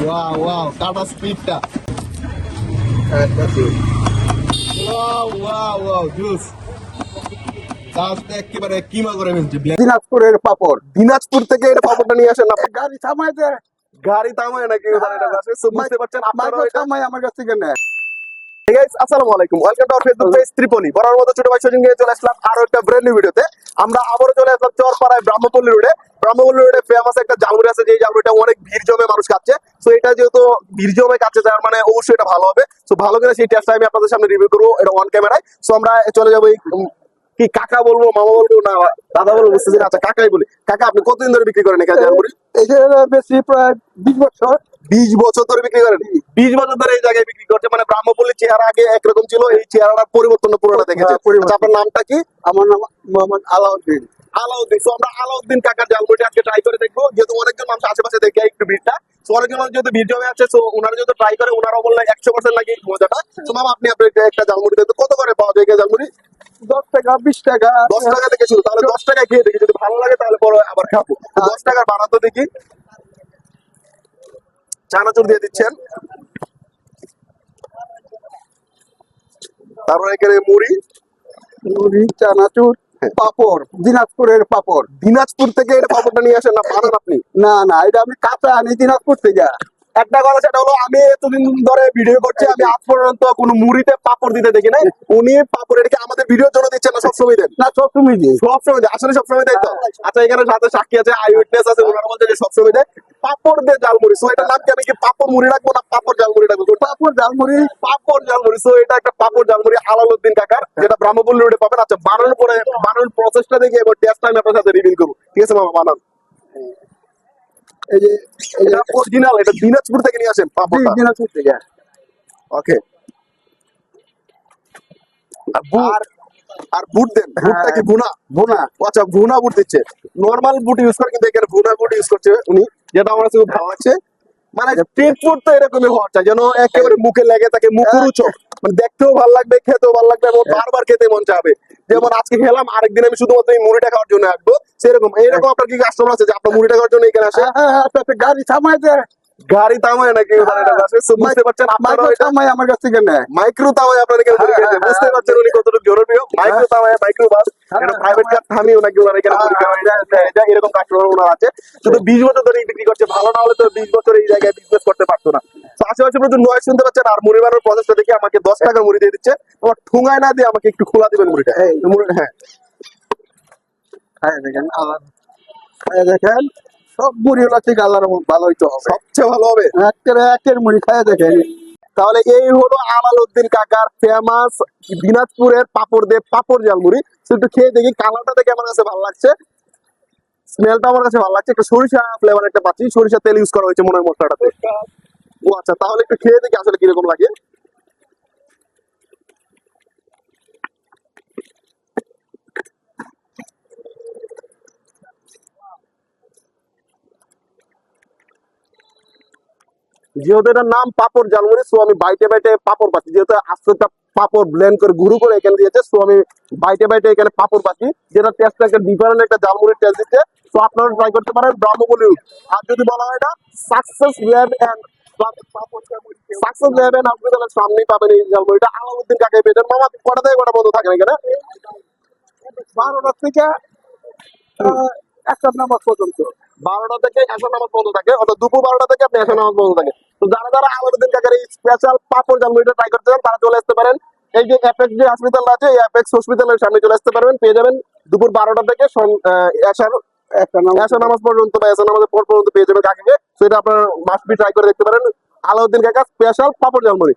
Wow wow কাটা স্পিডটা wow wow wow juice একেবারে কিমা করে ফেলছি দিনাজপুরের পাপড়। দিনাজপুর থেকে এটা পাপড়টা নিয়ে আসেন আপনি। গাড়ি থামাই গাড়ি থামায় নাকি? এটা বুঝতে পারছেন আপনারা আমার কাছ থেকে নেয় Hey guys, আসসালামু আলাইকুম। Welcome to our Facebook page ত্রিপলি বরাবর মতো ছোট ভাই সজিন চলে আসলাম আরও একটা ব্র্যান্ড নিউ ভিডিওতে আমরা আবারও চলে আসলাম চরপাড়ায় ব্রাহ্মপল্লী রোডে ব্রাহ্মপল্লী রোডে ফেমাস একটা জালমুড়ি আছে যে জালমুড়িটা অনেক ভিড় জমে মানুষ খাচ্ছে। তো এটা যেহেতু ভিড় জমে খাচ্ছে তার মানে অবশ্যই এটা ভালো হবে। তো ভালো করে সেই টেস্টটা আমি আপনাদের সামনে রিভিউ করব এটা অন ক্যামেরায় সো আমরা চলে যাব এই, কি কাকা বলব মামা বলব না দাদা বলব বুঝতেছি আচ্ছা কাকাই বলি। কাকা আপনি কতদিন ধরে বিক্রি করেন এখানে এই যে বেশি প্রায় বিশ বছর। বিশ বছর ধরে বিক্রি করেন বিশ বছর ধরে এই জায়গায় বিক্রি করছে। মানে ব্রাহ্মপল্লীর চেহারা আগে একরকম ছিল এই পরিবর্তন পুরোটা দেখেছে হ্যাঁ, পরিবর্তন। আচ্ছা, আপনার নামটা কি? আমার নাম মোহাম্মদ আলাউদ্দিন। আলাউদ্দিন। So, আমরা আলাউদ্দিন কাকার জালমুড়ি আজকে ট্রাই করে দেখব। যেহেতু অনেকজন মানুষ আশেপাশে দেখে একটু ভিড়টা। তো অনেকজন যেহেতু ভিড় জমে আছে তো ওনারা যেহেতু ট্রাই করে ওনারাও একশো পার্সেন্ট লাগে মজাটা। তো মামা আপনি আপনার একটা- দেখতে কত করে পাওয়া যায় এই দশ টাকা বিশ টাকা। দশ টাকা থেকে শুরু। তাহলে দশ টাকায় খেয়ে দেখি। যদি ভালো লাগে তাহলে পরে আবার খাব। তো দশ টাকার বানাতো দেখি। চানাচুর দিয়ে দিচ্ছেন। তারপরে এখানে মুড়ি। মুড়ি চানাচুর পাপড় দিনাজপুরের পাপড়। দিনাজপুর থেকে এটা পাপড়টা নিয়ে আসেন না? বানান আপনি? না না এটা আমি কাঁচা আনি দিনাজপুর থেকে। একটা কথা সেটা হলো আমি এতদিন ধরে ভিডিও করছি আমি আজ পর্যন্ত কোনো মুড়িতে পাপড় দিতে দেখি নাই। উনি পাপড় এটাকে আমাদের ভিডিওর জন্য দিচ্ছেন না সবসময় দেন। না সব তুমি দিই। সবসময় দেয় আসলে সবসময় দেয় তো। আচ্ছা এখানে সাথে সাক্ষী আছে আই উইটনেস আছে ওনারা বলছে যে সবসময় দেয়। পাপড় দিয়ে জালমুড়ি সো এটা নাম কি আমি কি পাপড় মুড়ি রাখব না পাপড় জালমুড়ি রাখব? পাপড় ঝালমুড়ি পাপড় জালমুড়ি সো এটা একটা পাপড় জালমুড়ি কাকার যেটা ব্রাহ্মপল্লী রোডে পাবেন। আচ্ছা বানানোর পরে বানানোর প্রসেসটা দেখে এবার টেস্ট আমি আপনার সাথে রিভিল করব। ঠিক আছে মামা বানান। এই যে এটা অরিজিনাল এটা দিনাজপুর থেকে নিয়ে আসেন পাপড়টা দিনাজপুর থেকে। ওকে আর বুট আর বুট দেন। বুটটা কি ভুনা? বোনা আচ্ছা ভুনা বুট দিচ্ছে। নরমাল বুট ইউজ করে কিন্তু এখানে ভুনা বুট ইউজ করছে উনি। যেটা আমার কাছে খুব ভালো লাগছে। মানে স্ট্রিট ফুড তো এরকমই হওয়া চাই যেন একেবারে মুখে লেগে থাকে মুখরুচক। মানে দেখতেও ভালো লাগবে খেতেও ভালো লাগবে এবং বারবার খেতে মন চাবে। যেমন আজকে খেলাম আরেকদিন আমি শুধুমাত্র এই মুড়িটা খাওয়ার জন্য আসব। সেরকম। এইরকম আপনার কি কাস্টমার আছে যে আপনার মুড়িটা খাওয়ার জন্য এখানে আসে? হ্যাঁ, হ্যাঁ, হ্যাঁ, গাড়ি গাড়ি তামায় নাকি? বুঝতে পারছেন আপনারা আমার কাছ থেকে নেয় মাইক্রো আপনারা হ্যাঁ। হ্যাঁ, বুঝতে পারছেন উনি কতটুকু জনপ্রিয়? মাইক্রো মাইক্রো বাস হ্যাঁ, এটা প্রাইভেট কার নাকি ওনারা এখানে এরকম কাস্টমার ওনার আছে। শুধু বিশ বছর ধরে বিক্রি করছে। ভালো না হলে তো বিশ বছর এই জায়গায় বিজনেস করতে পারতো না। আশেপাশে প্রচুর নয় শুনতে পাচ্ছেন আর মুড়ি বানানোর প্রসেসটা দেখে আমাকে দশ টাকার মুড়ি দিয়ে দিচ্ছে। আমার ঠুঙায় না দিয়ে আমাকে একটু খোলা দিবেন মুড়িটা। এই। হ্যাঁ। হ্যাঁ দেখেন দেখেন সব মুড়ি হলো ঠিক আল্লাহর হবে। সবচেয়ে ভালো হবে। একের একের মুড়ি খায় দেখেন। তাহলে এই হলো কাকার ফেমাস দিনাজপুরের পাপড় দিয়ে পাপড় জালমুড়ি একটু খেয়ে দেখি কালারটা দেখে আমার কাছে ভালো লাগছে। স্মেলটা আমার কাছে ভালো লাগছে। একটা সরিষা ফ্লেভার একটা পাচ্ছি। সরিষা তেল ইউজ করা হয়েছে মনে হয় মশলাটাতে। ও আচ্ছা তাহলে একটু খেয়ে দেখি আসলে কীরকম লাগে। যেহেতু এটার নাম পাপড় জালমুড়ি সো আমি বাইটে বাইটে পাপড় পাচ্ছি যেহেতু আস্তে পাপড় ব্লেন্ড করে গুরু করে এখানে দিয়েছে সো আমি বাইটে বাইটে এখানে পাপড় পাচ্ছি যেটা টেস্ট একটা ডিফারেন্ট একটা জালমুড়ির টেস্ট দিচ্ছে। সো আপনারা ট্রাই করতে পারেন ব্রাহ্মবলি আর যদি বলা হয় এটা সাকসেস ল্যাব এন্ড সাকসেস সামনেই পাবেন এই জালমুড়িটা আলাউদ্দিন কাকে মামা, কটা থেকে কটা বন্ধ এখানে বারোটার থেকে নামাজ পর্যন্ত। বারোটা থেকে নামাজ বন্ধ থাকে। অর্থাৎ দুপুর বারোটা থেকে নামাজ বন্ধ থাকে। তো যারা যারা আলাউদ্দিন কাকার এই স্পেশাল পাপড় ট্রাই করতে চান, তারা চলে আসতে পারেন। এই যে অ্যাপেক্স যে হসপিটাল আছে, এই হসপিটালের সামনে চলে আসতে পারবেন। পেয়ে যাবেন দুপুর বারোটা থেকে নামাজ পর্যন্ত বা নামাজের পর পর্যন্ত পেয়ে যাবেন কাকাকে। সেটা আপনার মাস্ট বি ট্রাই করে দেখতে পারেন। আলাউদ্দিন কাকা স্পেশাল পাপড় জালমুড়ি